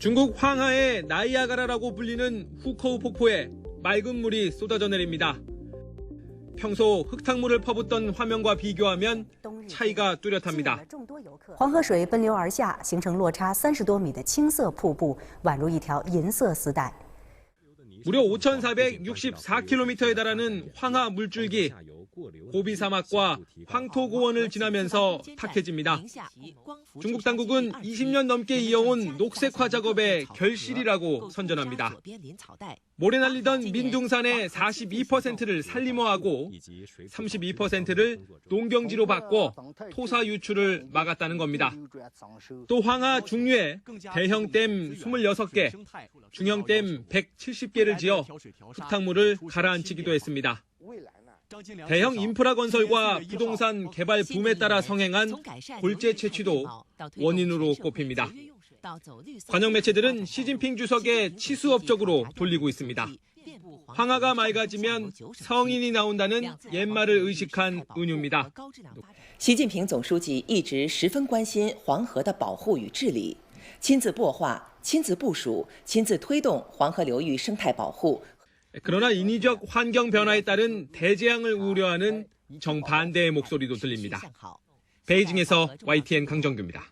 중국 황하의 나이아가라라고 불리는 후커우 폭포에 맑은 물이 쏟아져 내립니다. 평소 흙탕물을 퍼붓던 화면과 비교하면 차이가 뚜렷합니다. 무려 5,464km에 달하는 황하 물줄기 고비 사막과 황토 고원을 지나면서 탁해집니다. 중국 당국은 20년 넘게 이어온 녹색화 작업의 결실이라고 선전합니다. 모래 날리던 민둥산의 42%를 산림화하고 32%를 농경지로 바꿔 토사 유출을 막았다는 겁니다. 또 황하 중류에 대형댐 26개, 중형댐 170개를 지어 흙탕물을 가라앉히기도 했습니다. 대형 인프라 건설과 부동산 개발 붐에 따라 성행한 골재 채취도 원인으로 꼽힙니다. 관영 매체들은 시진핑 주석의 치수업적으로 돌리고 있습니다. 황하가 맑아지면 성인이 나온다는 옛말을 의식한 은유입니다. 习近平总书记一直十分关心黄河的保护与治理，亲自擘画、亲自部署、亲自推动黄河流域生态保护 그러나 인위적 환경 변화에 따른 대재앙을 우려하는 정반대의 목소리도 들립니다. 베이징에서 YTN 강정규입니다.